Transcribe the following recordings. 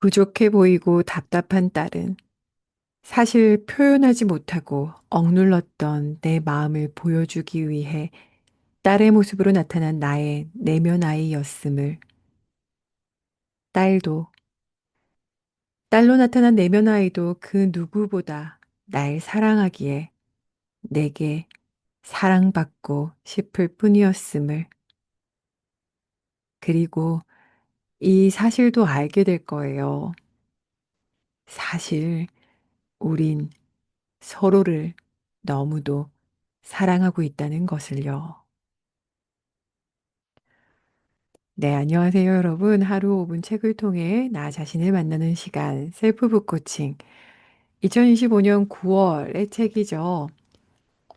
부족해 보이고 답답한 딸은 사실 표현하지 못하고 억눌렀던 내 마음을 보여주기 위해 딸의 모습으로 나타난 나의 내면 아이였음을. 딸도 딸로 나타난 내면 아이도 그 누구보다 날 사랑하기에 내게 사랑받고 싶을 뿐이었음을. 그리고 이 사실도 알게 될 거예요. 사실 우린 서로를 너무도 사랑하고 있다는 것을요. 네, 안녕하세요, 여러분. 하루 5분 책을 통해 나 자신을 만나는 시간, 셀프북 코칭. 2025년 9월의 책이죠.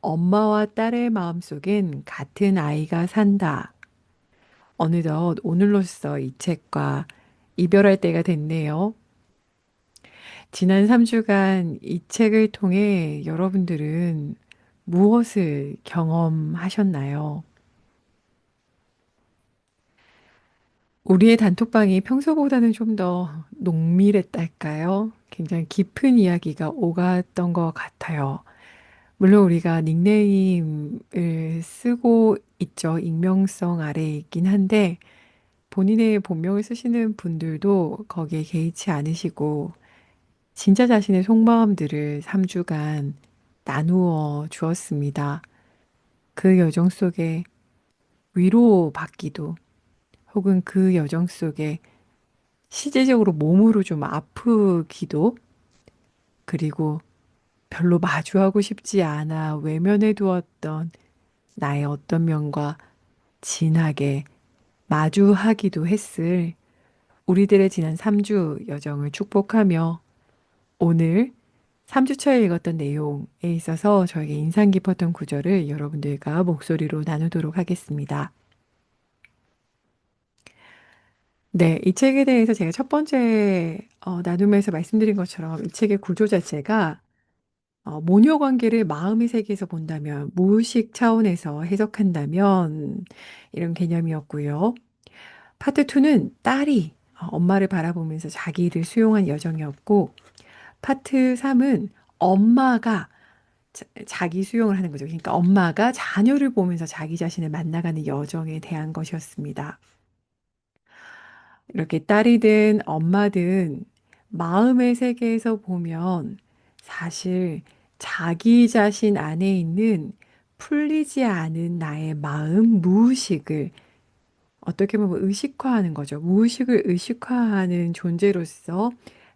엄마와 딸의 마음속엔 같은 아이가 산다. 어느덧 오늘로써 이 책과 이별할 때가 됐네요. 지난 3주간 이 책을 통해 여러분들은 무엇을 경험하셨나요? 우리의 단톡방이 평소보다는 좀 더 농밀했달까요? 굉장히 깊은 이야기가 오갔던 것 같아요. 물론 우리가 닉네임을 쓰고 있죠. 익명성 아래에 있긴 한데 본인의 본명을 쓰시는 분들도 거기에 개의치 않으시고 진짜 자신의 속마음들을 3주간 나누어 주었습니다. 그 여정 속에 위로받기도 혹은 그 여정 속에 실제적으로 몸으로 좀 아프기도 그리고 별로 마주하고 싶지 않아 외면해 두었던 나의 어떤 면과 진하게 마주하기도 했을 우리들의 지난 3주 여정을 축복하며 오늘 3주 차에 읽었던 내용에 있어서 저에게 인상 깊었던 구절을 여러분들과 목소리로 나누도록 하겠습니다. 네, 이 책에 대해서 제가 첫 번째 어, 나눔에서 말씀드린 것처럼 이 책의 구조 자체가 어, 모녀 관계를 마음의 세계에서 본다면, 무의식 차원에서 해석한다면 이런 개념이었고요. 파트 2는 딸이 어, 엄마를 바라보면서 자기를 수용한 여정이었고, 파트 3은 엄마가 자, 자기 수용을 하는 거죠. 그러니까 엄마가 자녀를 보면서 자기 자신을 만나가는 여정에 대한 것이었습니다. 이렇게 딸이든 엄마든 마음의 세계에서 보면 사실 자기 자신 안에 있는 풀리지 않은 나의 마음 무의식을 어떻게 보면 의식화하는 거죠. 무의식을 의식화하는 존재로서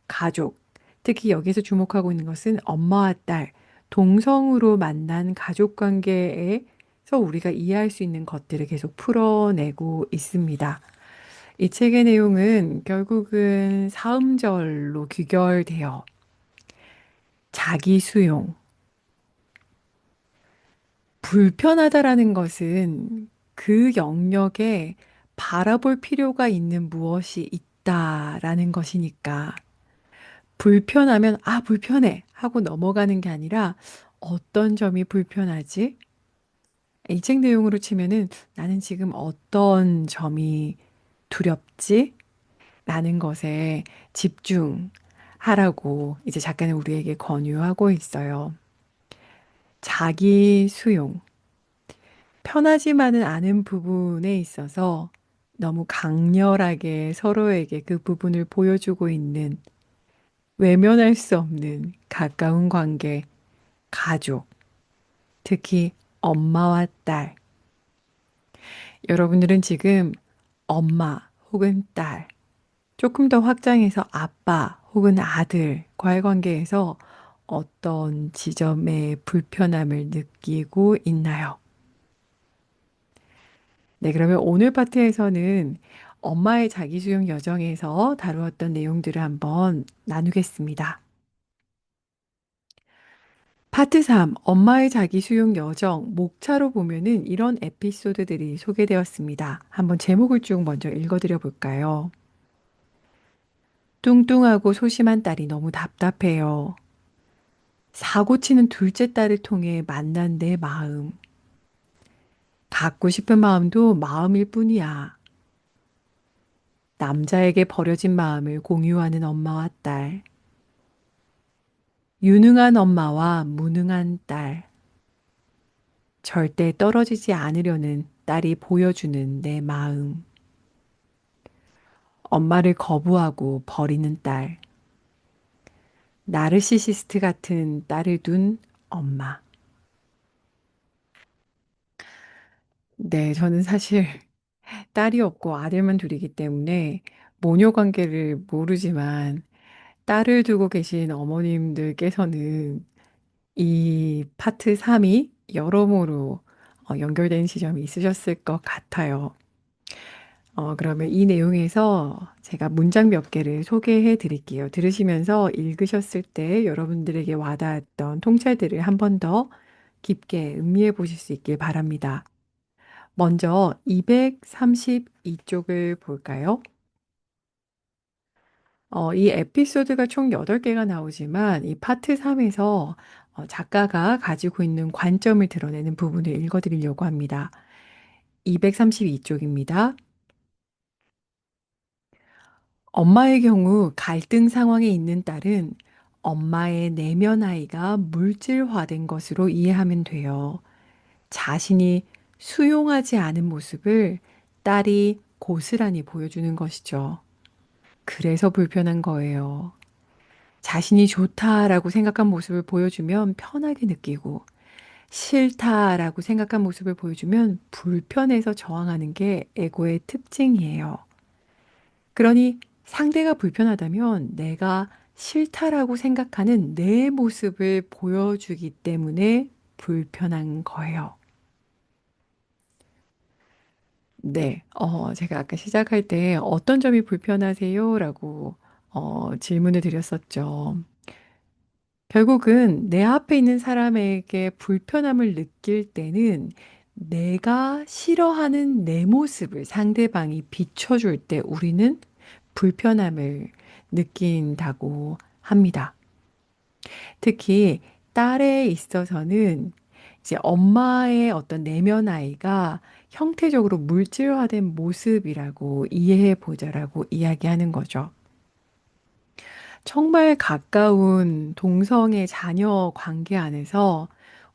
가족, 특히 여기서 주목하고 있는 것은 엄마와 딸, 동성으로 만난 가족 관계에서 우리가 이해할 수 있는 것들을 계속 풀어내고 있습니다. 이 책의 내용은 결국은 사음절로 귀결되어 자기 수용, 불편하다라는 것은 그 영역에 바라볼 필요가 있는 무엇이 있다라는 것이니까 불편하면 아, 불편해 하고 넘어가는 게 아니라 어떤 점이 불편하지? 이 책 내용으로 치면은 나는 지금 어떤 점이 두렵지? 라는 것에 집중 하라고 이제 작가는 우리에게 권유하고 있어요. 자기 수용. 편하지만은 않은 부분에 있어서 너무 강렬하게 서로에게 그 부분을 보여주고 있는 외면할 수 없는 가까운 관계, 가족, 특히 엄마와 딸. 여러분들은 지금 엄마 혹은 딸, 조금 더 확장해서 아빠 혹은 아들과의 관계에서 어떤 지점의 불편함을 느끼고 있나요? 네, 그러면 오늘 파트에서는 엄마의 자기수용 여정에서 다루었던 내용들을 한번 나누겠습니다. 파트 3, 엄마의 자기 수용 여정, 목차로 보면은 이런 에피소드들이 소개되었습니다. 한번 제목을 쭉 먼저 읽어드려 볼까요? 뚱뚱하고 소심한 딸이 너무 답답해요. 사고치는 둘째 딸을 통해 만난 내 마음. 갖고 싶은 마음도 마음일 뿐이야. 남자에게 버려진 마음을 공유하는 엄마와 딸, 유능한 엄마와 무능한 딸, 절대 떨어지지 않으려는 딸이 보여주는 내 마음, 엄마를 거부하고 버리는 딸, 나르시시스트 같은 딸을 둔 엄마. 네, 저는 사실 딸이 없고 아들만 둘이기 때문에 모녀 관계를 모르지만 딸을 두고 계신 어머님들께서는 이 파트 3이 여러모로 어, 연결된 지점이 있으셨을 것 같아요. 어, 그러면 이 내용에서 제가 문장 몇 개를 소개해 드릴게요. 들으시면서 읽으셨을 때 여러분들에게 와닿았던 통찰들을 한 번 더 깊게 음미해 보실 수 있길 바랍니다. 먼저 232쪽을 볼까요? 어, 이 에피소드가 총 8개가 나오지만 이 파트 3에서 어, 작가가 가지고 있는 관점을 드러내는 부분을 읽어 드리려고 합니다. 232쪽입니다. 엄마의 경우 갈등 상황에 있는 딸은 엄마의 내면 아이가 물질화된 것으로 이해하면 돼요. 자신이 수용하지 않은 모습을 딸이 고스란히 보여주는 것이죠. 그래서 불편한 거예요. 자신이 좋다라고 생각한 모습을 보여주면 편하게 느끼고 싫다라고 생각한 모습을 보여주면 불편해서 저항하는 게 에고의 특징이에요. 그러니 상대가 불편하다면 내가 싫다라고 생각하는 내 모습을 보여주기 때문에 불편한 거예요. 네, 어, 제가 아까 시작할 때 어떤 점이 불편하세요? 라고 어, 질문을 드렸었죠. 결국은 내 앞에 있는 사람에게 불편함을 느낄 때는 내가 싫어하는 내 모습을 상대방이 비춰줄 때 우리는 불편함을 느낀다고 합니다. 특히 딸에 있어서는 이제 엄마의 어떤 내면 아이가 형태적으로 물질화된 모습이라고 이해해 보자라고 이야기하는 거죠. 정말 가까운 동성애 자녀 관계 안에서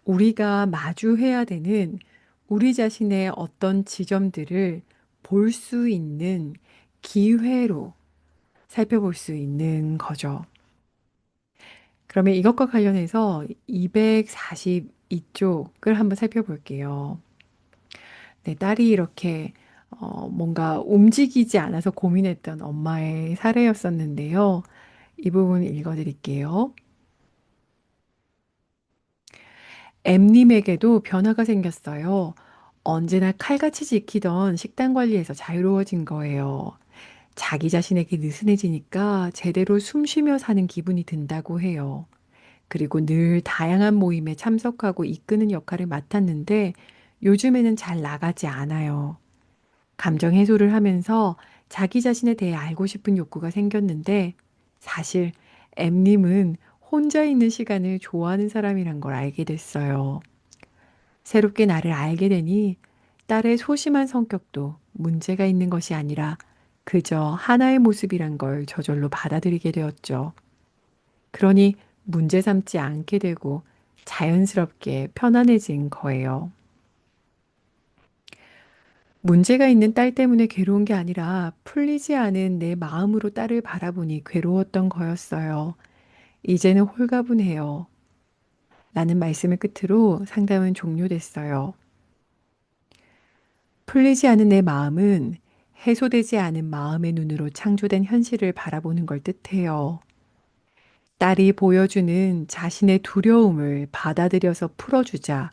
우리가 마주해야 되는 우리 자신의 어떤 지점들을 볼 수 있는 기회로 살펴볼 수 있는 거죠. 그러면 이것과 관련해서 242쪽을 한번 살펴볼게요. 네, 딸이 이렇게 어, 뭔가 움직이지 않아서 고민했던 엄마의 사례였었는데요. 이 부분 읽어드릴게요. M님에게도 변화가 생겼어요. 언제나 칼같이 지키던 식단 관리에서 자유로워진 거예요. 자기 자신에게 느슨해지니까 제대로 숨 쉬며 사는 기분이 든다고 해요. 그리고 늘 다양한 모임에 참석하고 이끄는 역할을 맡았는데 요즘에는 잘 나가지 않아요. 감정 해소를 하면서 자기 자신에 대해 알고 싶은 욕구가 생겼는데 사실 M님은 혼자 있는 시간을 좋아하는 사람이란 걸 알게 됐어요. 새롭게 나를 알게 되니 딸의 소심한 성격도 문제가 있는 것이 아니라 그저 하나의 모습이란 걸 저절로 받아들이게 되었죠. 그러니 문제 삼지 않게 되고 자연스럽게 편안해진 거예요. 문제가 있는 딸 때문에 괴로운 게 아니라 풀리지 않은 내 마음으로 딸을 바라보니 괴로웠던 거였어요. 이제는 홀가분해요. 라는 말씀을 끝으로 상담은 종료됐어요. 풀리지 않은 내 마음은 해소되지 않은 마음의 눈으로 창조된 현실을 바라보는 걸 뜻해요. 딸이 보여주는 자신의 두려움을 받아들여서 풀어주자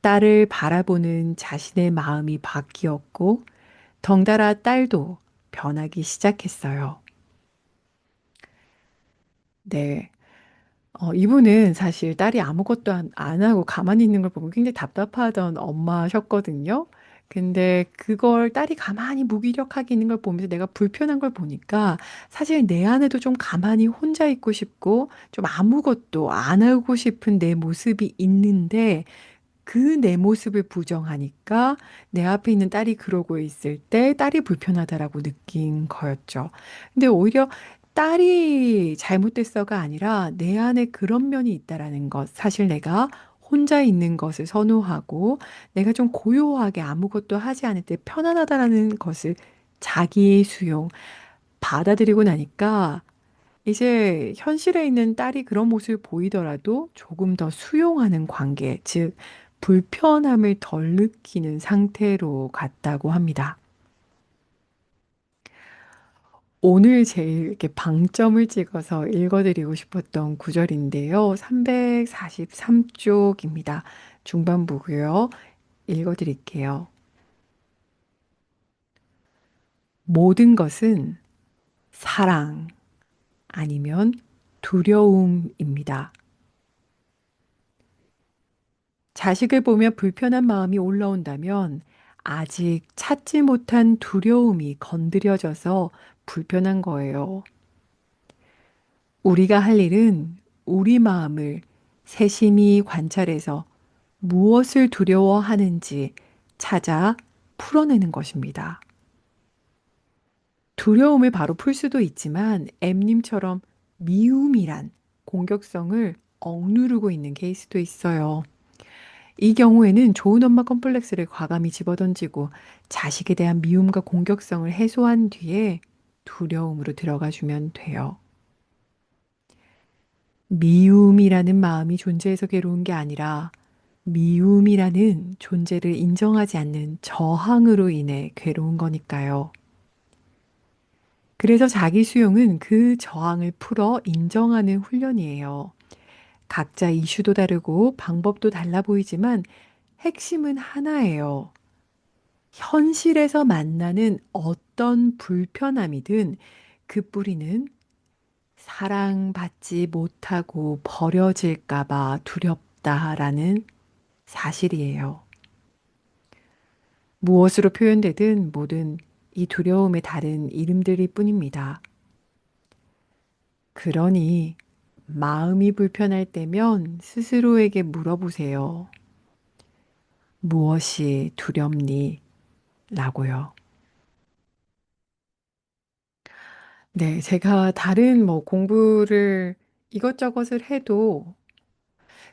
딸을 바라보는 자신의 마음이 바뀌었고, 덩달아 딸도 변하기 시작했어요. 네. 어, 이분은 사실 딸이 아무것도 안, 안 하고 가만히 있는 걸 보고 굉장히 답답하던 엄마셨거든요. 근데 그걸 딸이 가만히 무기력하게 있는 걸 보면서 내가 불편한 걸 보니까 사실 내 안에도 좀 가만히 혼자 있고 싶고 좀 아무것도 안 하고 싶은 내 모습이 있는데 그 내 모습을 부정하니까 내 앞에 있는 딸이 그러고 있을 때 딸이 불편하다라고 느낀 거였죠. 근데 오히려 딸이 잘못됐어가 아니라 내 안에 그런 면이 있다라는 것. 사실 내가 혼자 있는 것을 선호하고 내가 좀 고요하게 아무것도 하지 않을 때 편안하다라는 것을 자기 수용, 받아들이고 나니까 이제 현실에 있는 딸이 그런 모습을 보이더라도 조금 더 수용하는 관계, 즉, 불편함을 덜 느끼는 상태로 갔다고 합니다. 오늘 제일 이렇게 방점을 찍어서 읽어드리고 싶었던 구절인데요. 343쪽입니다. 중반부고요. 읽어드릴게요. 모든 것은 사랑 아니면 두려움입니다. 자식을 보며 불편한 마음이 올라온다면 아직 찾지 못한 두려움이 건드려져서 불편한 거예요. 우리가 할 일은 우리 마음을 세심히 관찰해서 무엇을 두려워하는지 찾아 풀어내는 것입니다. 두려움을 바로 풀 수도 있지만 M님처럼 미움이란 공격성을 억누르고 있는 케이스도 있어요. 이 경우에는 좋은 엄마 컴플렉스를 과감히 집어던지고 자식에 대한 미움과 공격성을 해소한 뒤에 두려움으로 들어가 주면 돼요. 미움이라는 마음이 존재해서 괴로운 게 아니라 미움이라는 존재를 인정하지 않는 저항으로 인해 괴로운 거니까요. 그래서 자기 수용은 그 저항을 풀어 인정하는 훈련이에요. 각자 이슈도 다르고 방법도 달라 보이지만 핵심은 하나예요. 현실에서 만나는 어떤 불편함이든 그 뿌리는 사랑받지 못하고 버려질까봐 두렵다라는 사실이에요. 무엇으로 표현되든 모든 이 두려움의 다른 이름들일 뿐입니다. 그러니 마음이 불편할 때면 스스로에게 물어보세요. 무엇이 두렵니? 라고요. 네, 제가 다른 뭐 공부를 이것저것을 해도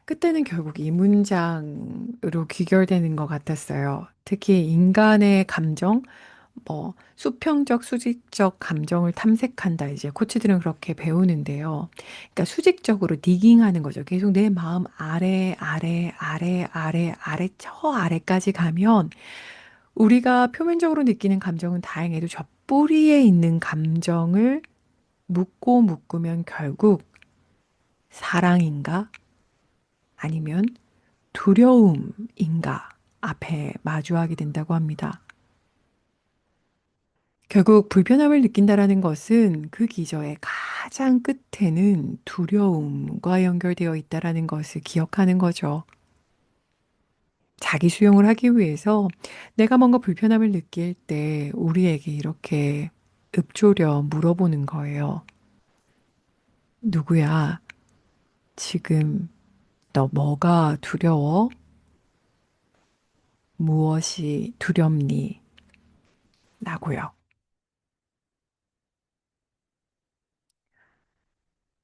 그때는 결국 이 문장으로 귀결되는 것 같았어요. 특히 인간의 감정, 뭐 수평적, 수직적 감정을 탐색한다. 이제 코치들은 그렇게 배우는데요. 그러니까 수직적으로 디깅하는 거죠. 계속 내 마음 아래, 아래, 아래, 아래, 아래, 저 아래까지 가면 우리가 표면적으로 느끼는 감정은 다행해도 저 뿌리에 있는 감정을 묻고 묶으면 결국 사랑인가? 아니면 두려움인가? 앞에 마주하게 된다고 합니다. 결국 불편함을 느낀다라는 것은 그 기저의 가장 끝에는 두려움과 연결되어 있다라는 것을 기억하는 거죠. 자기 수용을 하기 위해서 내가 뭔가 불편함을 느낄 때 우리에게 이렇게 읊조려 물어보는 거예요. 누구야? 지금 너 뭐가 두려워? 무엇이 두렵니? 라고요.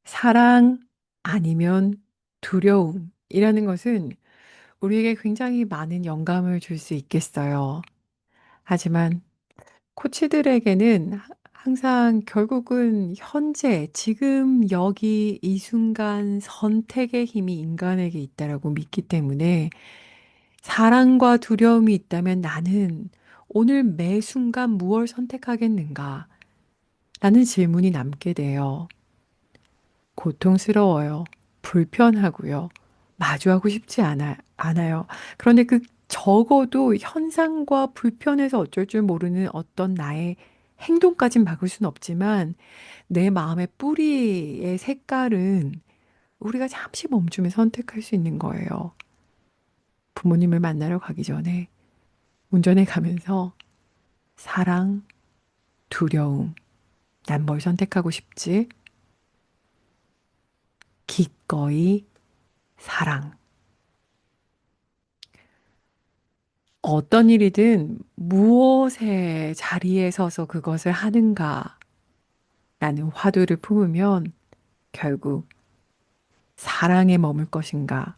사랑 아니면 두려움이라는 것은 우리에게 굉장히 많은 영감을 줄 수 있겠어요. 하지만 코치들에게는 항상 결국은 현재, 지금 여기 이 순간 선택의 힘이 인간에게 있다라고 믿기 때문에 사랑과 두려움이 있다면 나는 오늘 매 순간 무엇을 선택하겠는가? 라는 질문이 남게 돼요. 고통스러워요. 불편하고요. 마주하고 싶지 않아, 않아요. 그런데 그 적어도 현상과 불편해서 어쩔 줄 모르는 어떤 나의 행동까진 막을 수는 없지만 내 마음의 뿌리의 색깔은 우리가 잠시 멈추며 선택할 수 있는 거예요. 부모님을 만나러 가기 전에 운전해 가면서 사랑, 두려움, 난 뭘 선택하고 싶지? 기꺼이 사랑. 어떤 일이든 무엇의 자리에 서서 그것을 하는가 라는 화두를 품으면 결국 사랑에 머물 것인가,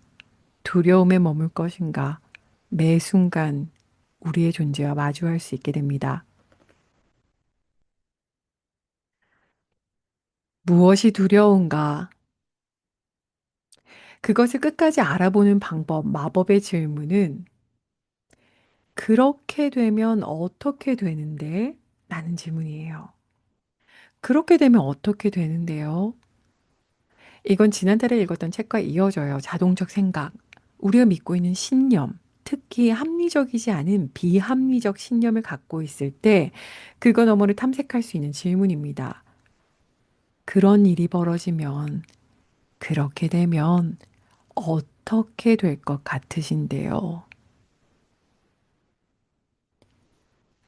두려움에 머물 것인가, 매 순간 우리의 존재와 마주할 수 있게 됩니다. 무엇이 두려운가? 그것을 끝까지 알아보는 방법, 마법의 질문은 그렇게 되면 어떻게 되는데? 라는 질문이에요. 그렇게 되면 어떻게 되는데요? 이건 지난달에 읽었던 책과 이어져요. 자동적 생각. 우리가 믿고 있는 신념. 특히 합리적이지 않은 비합리적 신념을 갖고 있을 때 그거 너머를 탐색할 수 있는 질문입니다. 그런 일이 벌어지면, 그렇게 되면 어떻게 될 것 같으신데요?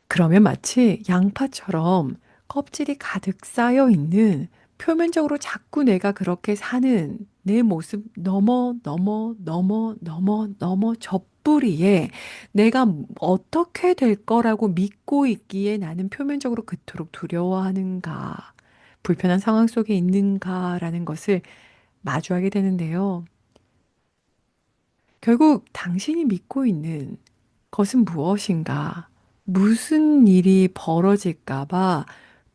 그러면 마치 양파처럼 껍질이 가득 쌓여 있는 표면적으로 자꾸 내가 그렇게 사는 내 모습 넘어, 넘어, 넘어, 넘어, 넘어 젖뿌리에 내가 어떻게 될 거라고 믿고 있기에 나는 표면적으로 그토록 두려워하는가, 불편한 상황 속에 있는가라는 것을 마주하게 되는데요. 결국 당신이 믿고 있는 것은 무엇인가? 무슨 일이 벌어질까봐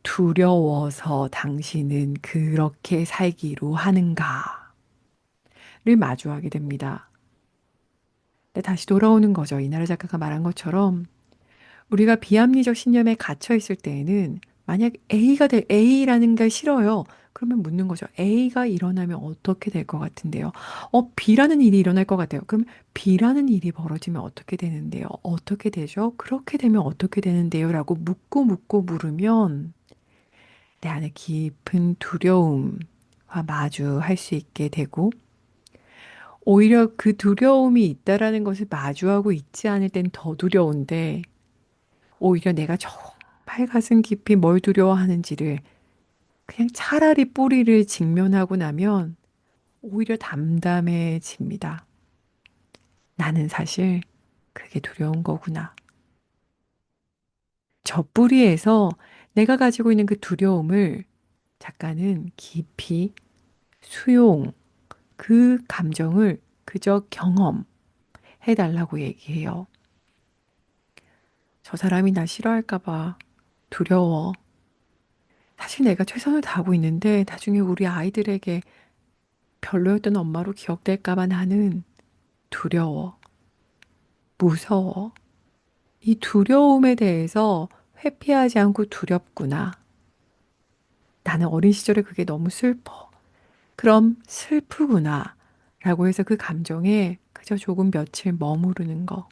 두려워서 당신은 그렇게 살기로 하는가를 마주하게 됩니다. 근데 다시 돌아오는 거죠. 이나라 작가가 말한 것처럼 우리가 비합리적 신념에 갇혀 있을 때에는 만약 A가 될 A라는 게 싫어요. 그러면 묻는 거죠. A가 일어나면 어떻게 될 것 같은데요? 어, B라는 일이 일어날 것 같아요. 그럼 B라는 일이 벌어지면 어떻게 되는데요? 어떻게 되죠? 그렇게 되면 어떻게 되는데요? 라고 묻고 묻고 물으면 내 안에 깊은 두려움과 마주할 수 있게 되고 오히려 그 두려움이 있다라는 것을 마주하고 있지 않을 땐 더 두려운데 오히려 내가 정말 가슴 깊이 뭘 두려워하는지를 그냥 차라리 뿌리를 직면하고 나면 오히려 담담해집니다. 나는 사실 그게 두려운 거구나. 저 뿌리에서 내가 가지고 있는 그 두려움을 작가는 깊이 수용, 그 감정을 그저 경험해 달라고 얘기해요. 저 사람이 나 싫어할까봐 두려워. 사실 내가 최선을 다하고 있는데 나중에 우리 아이들에게 별로였던 엄마로 기억될까봐 나는 두려워. 무서워. 이 두려움에 대해서 회피하지 않고 두렵구나. 나는 어린 시절에 그게 너무 슬퍼. 그럼 슬프구나. 라고 해서 그 감정에 그저 조금 며칠 머무르는 거.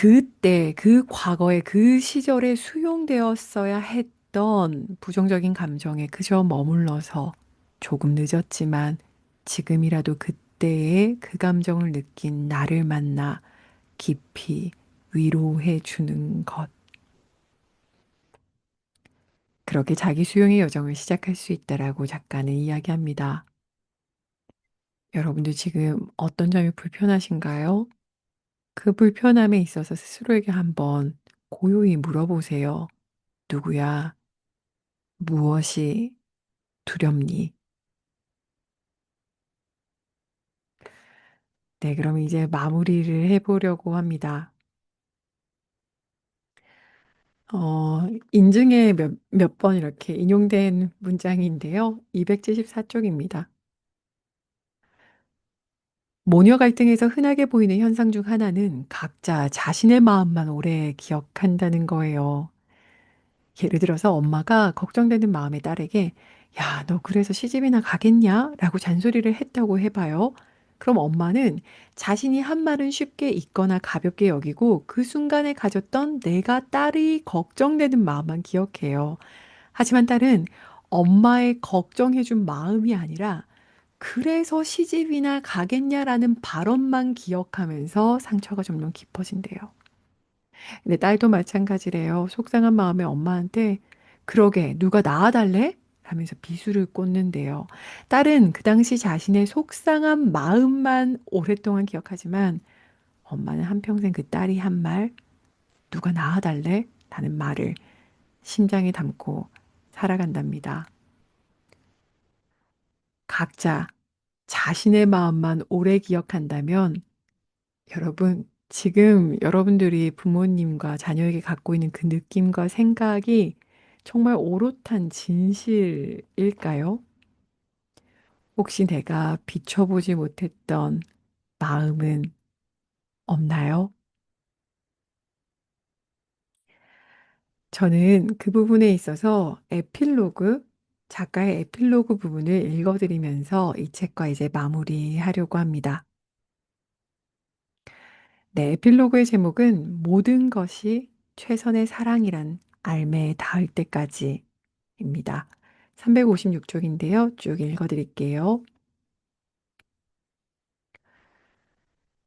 그때, 그 과거에, 그 시절에 수용되었어야 했던 부정적인 감정에 그저 머물러서 조금 늦었지만 지금이라도 그때의 그 감정을 느낀 나를 만나 깊이 위로해 주는 것. 그렇게 자기 수용의 여정을 시작할 수 있다라고 작가는 이야기합니다. 여러분들 지금 어떤 점이 불편하신가요? 그 불편함에 있어서 스스로에게 한번 고요히 물어보세요. 누구야? 무엇이 두렵니? 네, 그럼 이제 마무리를 해 보려고 합니다. 어, 인증에 몇, 몇 번 이렇게 인용된 문장인데요. 274 쪽입니다. 모녀 갈등에서 흔하게 보이는 현상 중 하나는 각자 자신의 마음만 오래 기억한다는 거예요. 예를 들어서 엄마가 걱정되는 마음의 딸에게 야, 너 그래서 시집이나 가겠냐? 라고 잔소리를 했다고 해봐요. 그럼 엄마는 자신이 한 말은 쉽게 잊거나 가볍게 여기고 그 순간에 가졌던 내가 딸이 걱정되는 마음만 기억해요. 하지만 딸은 엄마의 걱정해준 마음이 아니라 그래서 시집이나 가겠냐라는 발언만 기억하면서 상처가 점점 깊어진대요. 근데 딸도 마찬가지래요. 속상한 마음에 엄마한테 그러게 누가 낳아달래? 하면서 비수를 꽂는데요. 딸은 그 당시 자신의 속상한 마음만 오랫동안 기억하지만 엄마는 한평생 그 딸이 한 말, 누가 낳아달래? 라는 말을 심장에 담고 살아간답니다. 각자 자신의 마음만 오래 기억한다면 여러분, 지금 여러분들이 부모님과 자녀에게 갖고 있는 그 느낌과 생각이 정말 오롯한 진실일까요? 혹시 내가 비춰보지 못했던 마음은 없나요? 저는 그 부분에 있어서 에필로그, 작가의 에필로그 부분을 읽어드리면서 이 책과 이제 마무리하려고 합니다. 네, 에필로그의 제목은 모든 것이 최선의 사랑이란 알매에 닿을 때까지입니다. 356쪽인데요. 쭉 읽어드릴게요.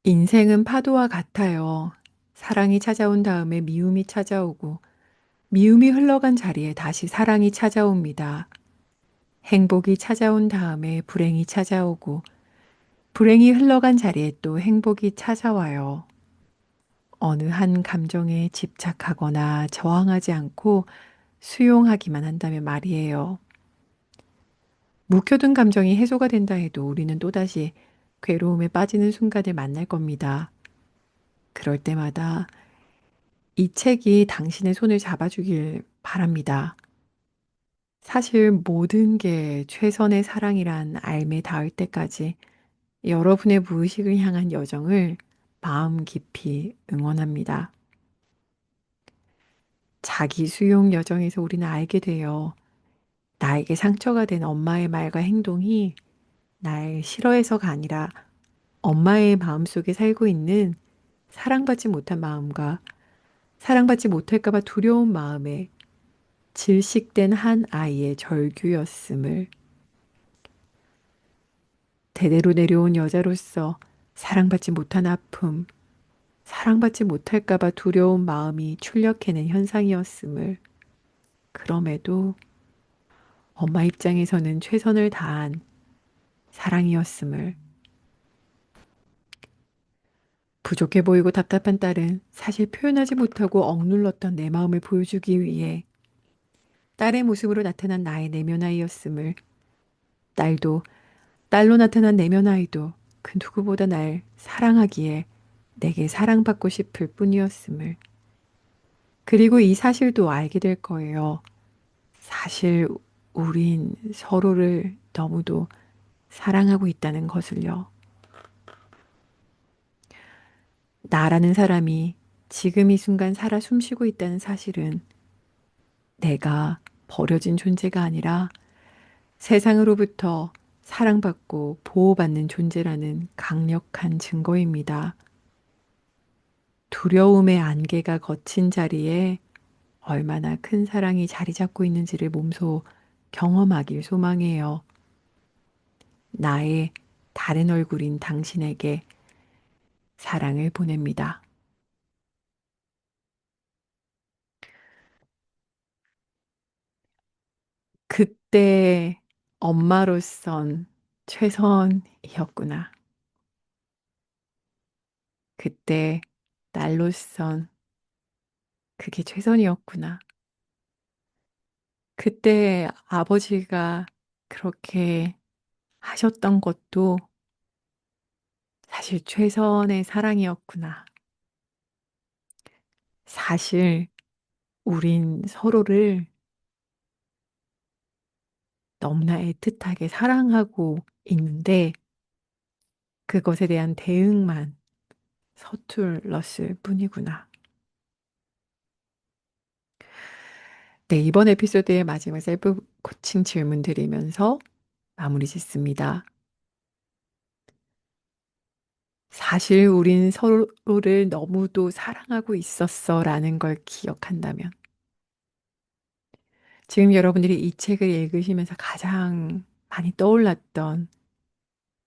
인생은 파도와 같아요. 사랑이 찾아온 다음에 미움이 찾아오고, 미움이 흘러간 자리에 다시 사랑이 찾아옵니다. 행복이 찾아온 다음에 불행이 찾아오고, 불행이 흘러간 자리에 또 행복이 찾아와요. 어느 한 감정에 집착하거나 저항하지 않고 수용하기만 한다면 말이에요. 묵혀둔 감정이 해소가 된다 해도 우리는 또다시 괴로움에 빠지는 순간을 만날 겁니다. 그럴 때마다 이 책이 당신의 손을 잡아주길 바랍니다. 사실 모든 게 최선의 사랑이란 알매 닿을 때까지 여러분의 무의식을 향한 여정을 마음 깊이 응원합니다. 자기 수용 여정에서 우리는 알게 돼요. 나에게 상처가 된 엄마의 말과 행동이 날 싫어해서가 아니라 엄마의 마음속에 살고 있는 사랑받지 못한 마음과 사랑받지 못할까봐 두려운 마음에 질식된 한 아이의 절규였음을. 대대로 내려온 여자로서 사랑받지 못한 아픔, 사랑받지 못할까봐 두려운 마음이 출력해낸 현상이었음을. 그럼에도 엄마 입장에서는 최선을 다한 사랑이었음을. 부족해 보이고 답답한 딸은 사실 표현하지 못하고 억눌렀던 내 마음을 보여주기 위해 딸의 모습으로 나타난 나의 내면 아이였음을 딸도 딸로 나타난 내면 아이도 그 누구보다 날 사랑하기에 내게 사랑받고 싶을 뿐이었음을. 그리고 이 사실도 알게 될 거예요. 사실 우린 서로를 너무도 사랑하고 있다는 것을요. 나라는 사람이 지금 이 순간 살아 숨쉬고 있다는 사실은 내가 버려진 존재가 아니라 세상으로부터 사랑받고 보호받는 존재라는 강력한 증거입니다. 두려움의 안개가 거친 자리에 얼마나 큰 사랑이 자리 잡고 있는지를 몸소 경험하길 소망해요. 나의 다른 얼굴인 당신에게 사랑을 보냅니다. 그때 엄마로선 최선이었구나. 그때 딸로선 그게 최선이었구나. 그때 아버지가 그렇게 하셨던 것도 사실 최선의 사랑이었구나. 사실 우린 서로를 너무나 애틋하게 사랑하고 있는데 그것에 대한 대응만 서툴렀을 뿐이구나. 네, 이번 에피소드의 마지막 셀프 코칭 질문 드리면서 마무리 짓습니다. 사실 우린 서로를 너무도 사랑하고 있었어 라는 걸 기억한다면 지금 여러분들이 이 책을 읽으시면서 가장 많이 떠올랐던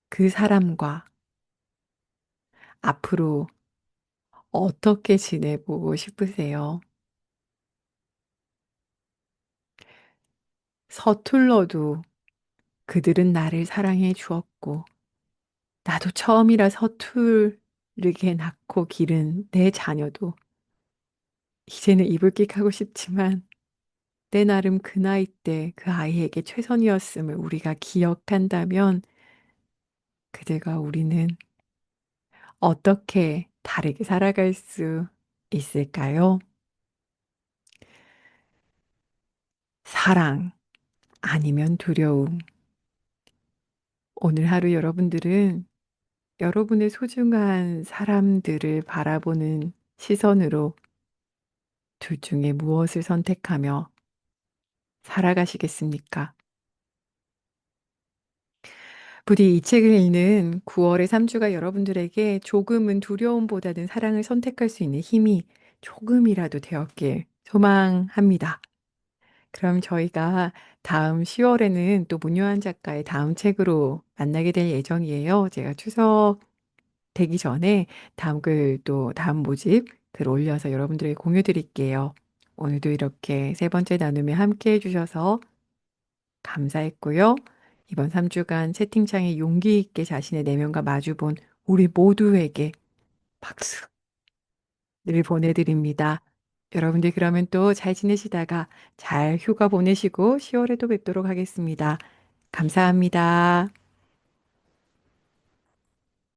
그 사람과 앞으로 어떻게 지내보고 싶으세요? 서툴러도 그들은 나를 사랑해 주었고, 나도 처음이라 서툴 르게 낳고 기른 내 자녀도 이제는 이불킥 하고 싶지만 내 나름 그 나이 때 그 아이에게 최선이었음을 우리가 기억한다면 그들과 우리는 어떻게 다르게 살아갈 수 있을까요? 사랑 아니면 두려움. 오늘 하루 여러분들은 여러분의 소중한 사람들을 바라보는 시선으로 둘 중에 무엇을 선택하며 살아가시겠습니까? 부디 이 책을 읽는 9월의 3주가 여러분들에게 조금은 두려움보다는 사랑을 선택할 수 있는 힘이 조금이라도 되었길 소망합니다. 그럼 저희가 다음 10월에는 또 문요한 작가의 다음 책으로 만나게 될 예정이에요. 제가 추석 되기 전에 다음 글 또 다음 모집 글 올려서 여러분들에게 공유 드릴게요. 오늘도 이렇게 세 번째 나눔에 함께 해주셔서 감사했고요. 이번 3주간 채팅창에 용기 있게 자신의 내면과 마주본 우리 모두에게 박수 늘 보내드립니다. 여러분들 그러면 또 잘 지내시다가 잘 휴가 보내시고 10월에 또 뵙도록 하겠습니다. 감사합니다.